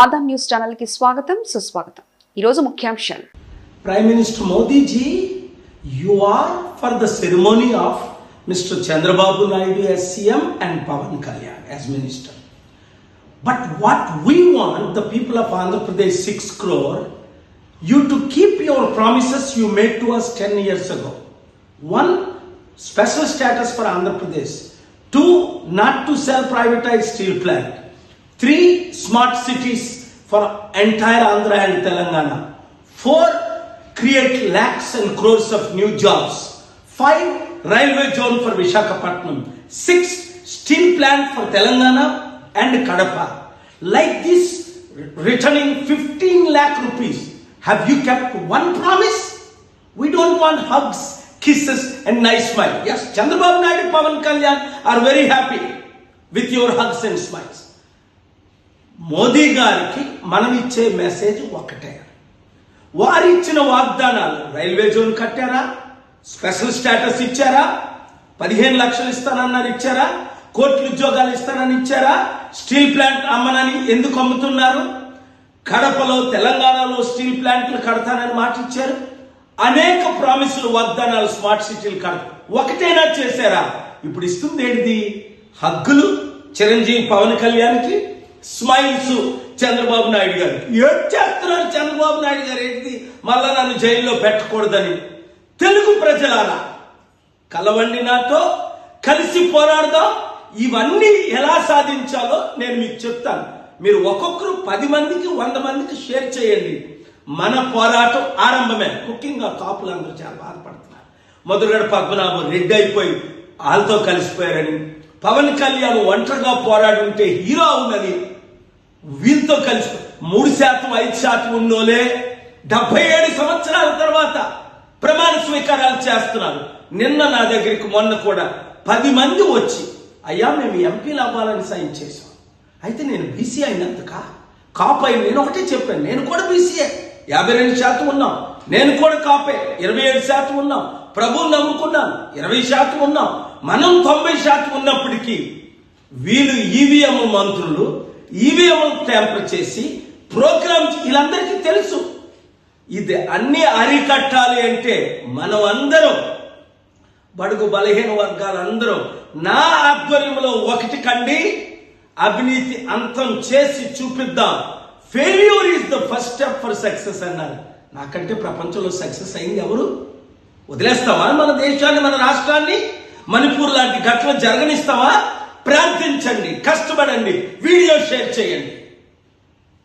Adam news channel కి స్వాగతం సుస్వాగతం ఈరోజు ముఖ్యాంశాలు Prime Minister Modi ji, you are for the ceremony of Mr. Chandrababu Naidu as CM and Pavan Kalyan as minister. But what we want, the people of Andhra Pradesh 6 crore, you to keep your promises you made to us 10 years ago. One, special status for Andhra Pradesh. Two, not to sell privatized steel plant. Three, smart cities for entire Andhra and Telangana. Four, create lakhs and crores of new jobs. Five, railway zone for Vishakhapatnam. Six, steel plant for Telangana and Kadapa. Like this, returning 15 lakh rupees. Have you kept one promise? We don't want hugs, kisses, and nice smile. Yes, Chandrababu Naidu, Pavan Kalyan are very happy with your hugs and smiles. Modi గారికి మనం ఇచ్చే message ఒకటే వారు ఇచ్చిన వాగ్దానాలు railway zone కట్టారా? Special status ఇచ్చారా? పదిహేను లక్షలు ఇస్తానన్నారు ఇచ్చారా? కోట్లు ఉద్యోగాలు ఇస్తానని ఇచ్చారా? స్టీల్ ప్లాంట్ అమ్మనని ఎందుకు అమ్ముతున్నారు? కడపలో తెలంగాణలో స్టీల్ ప్లాంట్లు కడతానని మాట ఇచ్చారు. అనేక ప్రామిసులు వాగ్దానాలు స్మార్ట్ సిటీలు కడ ఒకటైనా చేశారా? ఇప్పుడు ఇస్తుంది ఏంటిది? హగ్గులు? చిరంజీవి పవన్ కళ్యాణ్కి స్మైల్స్ చంద్రబాబు నాయుడు గారు. ఏం చేస్తున్నారు చంద్రబాబు నాయుడు గారు? ఏంటిది? మళ్ళా నన్ను జైల్లో పెట్టకూడదని. తెలుగు ప్రజలారా కలవండి నాతో కలిసి పోరాడదాం. ఇవన్నీ ఎలా సాధించాలో నేను మీకు చెప్తాను. మీరు ఒక్కొక్కరు పది మందికి వంద మందికి షేర్ చేయండి. మన పోరాటం ఆరంభమే. ముఖ్యంగా కాపులందరూ చాలా బాధపడుతున్నారు. మధురగడ పద్మనాభం రెడ్డి అయిపోయి వాళ్ళతో కలిసిపోయారని పవన్ కళ్యాణ్ ఒంటరిగా పోరాడి ఉంటే హీరో అవునని వీళ్ళతో కలిసి మూడు శాతం ఐదు శాతం ఉన్నోలే డెబ్బై ఏడు సంవత్సరాల తర్వాత ప్రమాణ స్వీకారాలు చేస్తున్నారు. నిన్న నా దగ్గరికి మొన్న కూడా పది మంది వచ్చి అయ్యా మేము ఎంపీలు అవ్వాలని సైన్ చేశాం. అయితే నేను బీసీ అయినందుక? కాపు నేను ఒకటే చెప్పాను. నేను కూడా బీసీఏ యాభై రెండు శాతం ఉన్నాం. నేను కూడా కాపే. ఇరవై ఏడు శాతం ఉన్నాం. ప్రభువు నమ్ముకున్నాను ఇరవై శాతం ఉన్నాం. మనం తొంభై శాతం ఉన్నప్పటికీ వీళ్ళు ఈవీఎం మంత్రులు ఈవీఎం ట్యాంపర్ చేసి ప్రోగ్రామ్ వీళ్ళందరికీ తెలుసు. ఇది అన్ని అరికట్టాలి అంటే మనం అందరం బడుగు బలహీన వర్గాలందరూ నా ఆధ్వర్యంలో ఒకటి కండి అవినీతి అంతం చేసి చూపిద్దాం. Failure is the first step for success అన్నారు. నాకంటే ప్రపంచంలో సక్సెస్ అయింది ఎవరు? వదిలేస్తావా? మన దేశాన్ని మన రాష్ట్రాన్ని? మణిపూర్ లాంటి ఘటన జరగనిస్తావా? ప్రార్థించండి కష్టపడండి వీడియో షేర్ చేయండి.